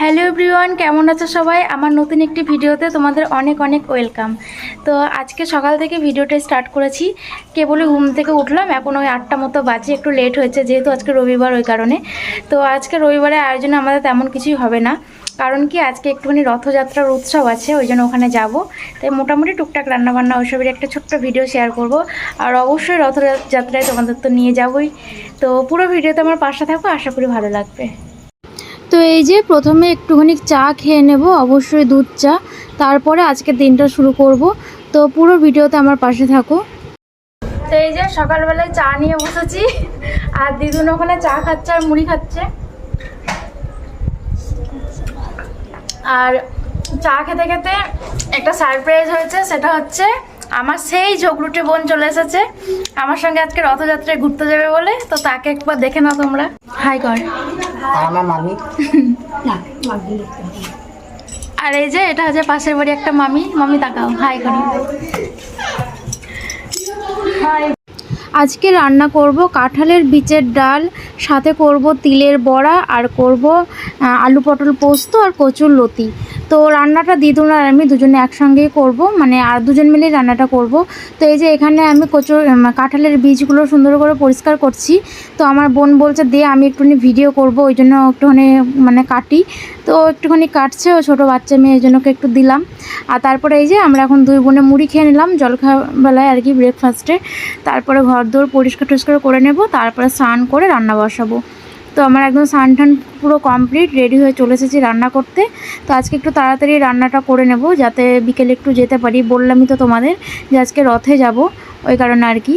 Hello everyone, কেমন আছো সবাই? আমার নতুন একটি ভিডিওতে তোমাদের অনেক অনেক ওয়েলকাম। তো আজকে সকাল থেকে ভিডিওটা স্টার্ট করেছি। কেবলই ঘুম থেকে উঠলাম, এখন ওই আটটা মতো বাজে, একটু লেট হয়েছে, যেহেতু আজকে রবিবার ওই কারণে। তো আজকে রবিবারের আয়োজনে আমাদের তেমন কিছুই হবে না। কারণ কি, আজকে একটুখানি রথযাত্রার উৎসব আছে, ওই জন্য ওখানে যাব। তাই মোটামুটি টুকটাক রান্নাবান্না, ওইসবের একটা ছোট্ট ভিডিও শেয়ার করব। আর অবশ্যই রথযাত্রায় তোমাদের তো নিয়ে যাবই। তো পুরো ভিডিওতে আমার পাশে থাকো, আশা করি ভালো লাগবে। তো এই যে প্রথমে একটুখানি চা খেয়ে নেব অবশ্যই দুধ চা। তারপরে আজকে দিনটা শুরু করব। তো পুরো ভিডিওতে আমার পাশে থাকো। তো এই যে সকালবেলায় চা নিয়ে বসেছি আর দিদুন ওখানে চা খাচ্ছে আর মুড়ি খাচ্ছে। আর চা খেতে খেতে একটা সারপ্রাইজ হয়েছে সেটা হচ্ছে আমার সেই ঝগড়ুটে বোন চলে এসেছে। আমার সঙ্গে আজকে রথযাত্রায় ঘুরতে যাবে বলে তো তাকে একবার দেখে নাও তোমরা। হাই কর আর আমার মামি আর এই যে এটা হচ্ছে পাশের বাড়ি একটা মামি। মামি তাকাও। হাই করো আজকে রান্না করব কাঁঠালের বীজের ডাল সাথে করব তিলের বড়া আর করব আলু পটল পোস্ত আর কচুর লতি। তো রান্নাটা দিদুন আর আমি দুজনে একসঙ্গেই করব মানে আর দুজন মিলেই রান্নাটা করব। তো এই যে এখানে আমি কচুর কাঁঠালের বীজগুলো সুন্দর করে পরিষ্কার করছি। তো আমার বোন বলছে, দে, আমি একটুখানি ভিডিও করব, ওই জন্য একটুখানি মানে কাটি। তো একটুখানি কাটছে ও ছোটো বাচ্চা মেয়ে, এই জন্য ওকে একটু দিলাম। আর তারপরে এই যে আমরা এখন দুই বোনে মুড়ি খেয়ে নিলাম জলখাবেলায় আর কি ব্রেকফাস্টে তারপরে ঘর দৌড় পরিষ্কার টরিষ্কার করে নেব, তারপরে স্নান করে রান্না বসাবো। তো আমার একদম স্নান টান পুরো কমপ্লিট রেডি হয়ে চলে এসেছি রান্না করতে। তো আজকে একটু তাড়াতাড়ি রান্নাটা করে নেব, যাতে বিকেলে একটু যেতে পারি। বললামই তো তোমাদের যে আজকে রথে যাব, ওই কারণে আর কি।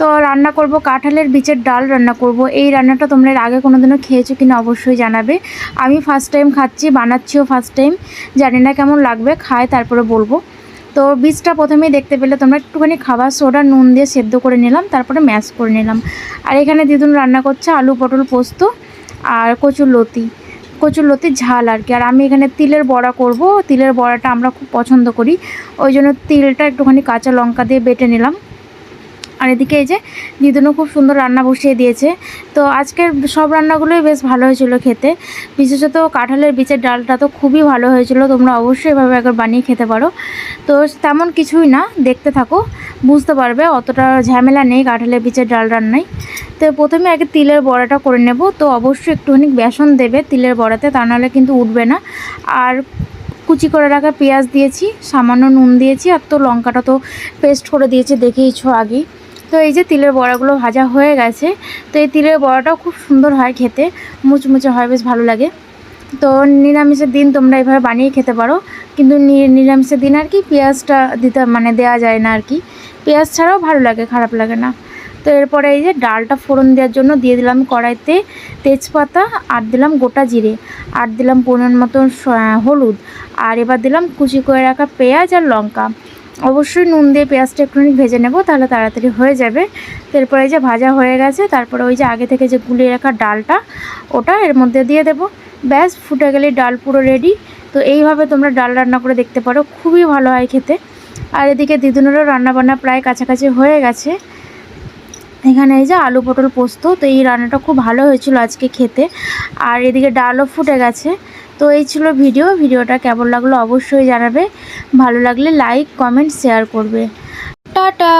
তো রান্না করব কাঁঠালের বীজের ডাল রান্না করব। এই রান্নাটা তোমরা এর আগে কোনোদিনও খেয়েছো কিনা অবশ্যই জানাবে। আমি ফার্স্ট টাইম খাচ্ছি, বানাচ্ছিও ফার্স্ট টাইম জানি না কেমন লাগবে খায় তারপরে বলব। তো বীজটা প্রথমেই দেখতে পেলে তোমরা একটুখানি খাবার সোডা, নুন দিয়ে সেদ্ধ করে নিলাম, তারপরে ম্যাশ করে নিলাম। আর এখানে দিদুন রান্না করছে আলু পটল পোস্ত আর কচুর লতি। কচুর লতির ঝাল আর কি। আর আমি এখানে তিলের বড়া করব। তিলের বড়াটা আমরা খুব পছন্দ করি। ওই জন্য তিলটা একটুখানি কাঁচা লঙ্কা দিয়ে বেটে নিলাম। আর এদিকে এই যে দিদুনও খুব সুন্দর রান্না বসিয়ে দিয়েছে। তো আজকের সব রান্নাগুলোই বেশ ভালো হয়েছিল খেতে। বিশেষত কাঁঠালের বীজের ডালটা তো খুবই ভালো হয়েছিল, তোমরা অবশ্যই এভাবে একবার বানিয়ে খেতে পারো। তো তেমন কিছুই না, দেখতে থাকো, বুঝতে পারবে অতটা ঝামেলা নেই কাঁঠালের বীজের ডাল রান্নায়। তো প্রথমে আগে তিলের বড়াটা করে নেব, তো অবশ্যই একটুখানি বেসন দেবে তিলের বড়াতে, তা নাহলে কিন্তু উঠবে না। আর কুচি করে রাখা পেঁয়াজ দিয়েছি, সামান্য নুন দিয়েছি, আর তো লঙ্কাটা তো পেস্ট করে দিয়েছি, দেখেইছো আগেই। তো এই যে তিলের বড়াগুলো ভাজা হয়ে গেছে, তো এই তিলের বড়াটাও খুব সুন্দর হয় খেতে, মুচমুচে হয়, বেশ ভালো লাগে। তো নিরামিষের দিন তোমরা এভাবে বানিয়ে খেতে পারো, কিন্তু নিরামিষের দিন আর কি পেঁয়াজটা দিতে মানে দেওয়া যায় না আর কি। পেঁয়াজ ছাড়াও ভালো লাগে, খারাপ লাগে না। তো এরপরে এই যে ডালটা ফোড়ন দেওয়ার জন্য দিয়ে দিলাম কড়াইতে তেজপাতা, আর দিলাম গোটা জিরে, আর দিলাম পরিমাণ মতন হলুদ, আর এবার দিলাম কুচি করে রাখা পেঁয়াজ আর লঙ্কা। অবশ্যই নুন দিয়ে পেঁয়াজটা একটুখানি ভেজে নেব, তাহলে তাড়াতাড়ি হয়ে যাবে। তারপরে যে ভাজা হয়ে গেছে, তারপরে ওই যে আগে থেকে যে গুলিয়ে রাখা ডালটা, ওটা এর মধ্যে দিয়ে দেবো। ব্যাস, ফুটে গেলে ডাল পুরো রেডি তো এইভাবে তোমরা ডাল রান্না করে দেখতে পারো, খুবই ভালো হয় খেতে। আর এদিকে দিদুনেরও রান্নাবান্না প্রায় কাছাকাছি হয়ে গেছে। এখানে এই যে আলু পটল পোস্ত, তো এই রান্নাটা খুব ভালো হয়েছিল আজকে খেতে। আর এদিকে ডালও ফুটে গেছে। তো এই ছিল ভিডিও। ভিডিওটা কেমন লাগল অবশ্যই জানাবে। ভালো লাগলে লাইক কমেন্ট শেয়ার করবে। টাটা!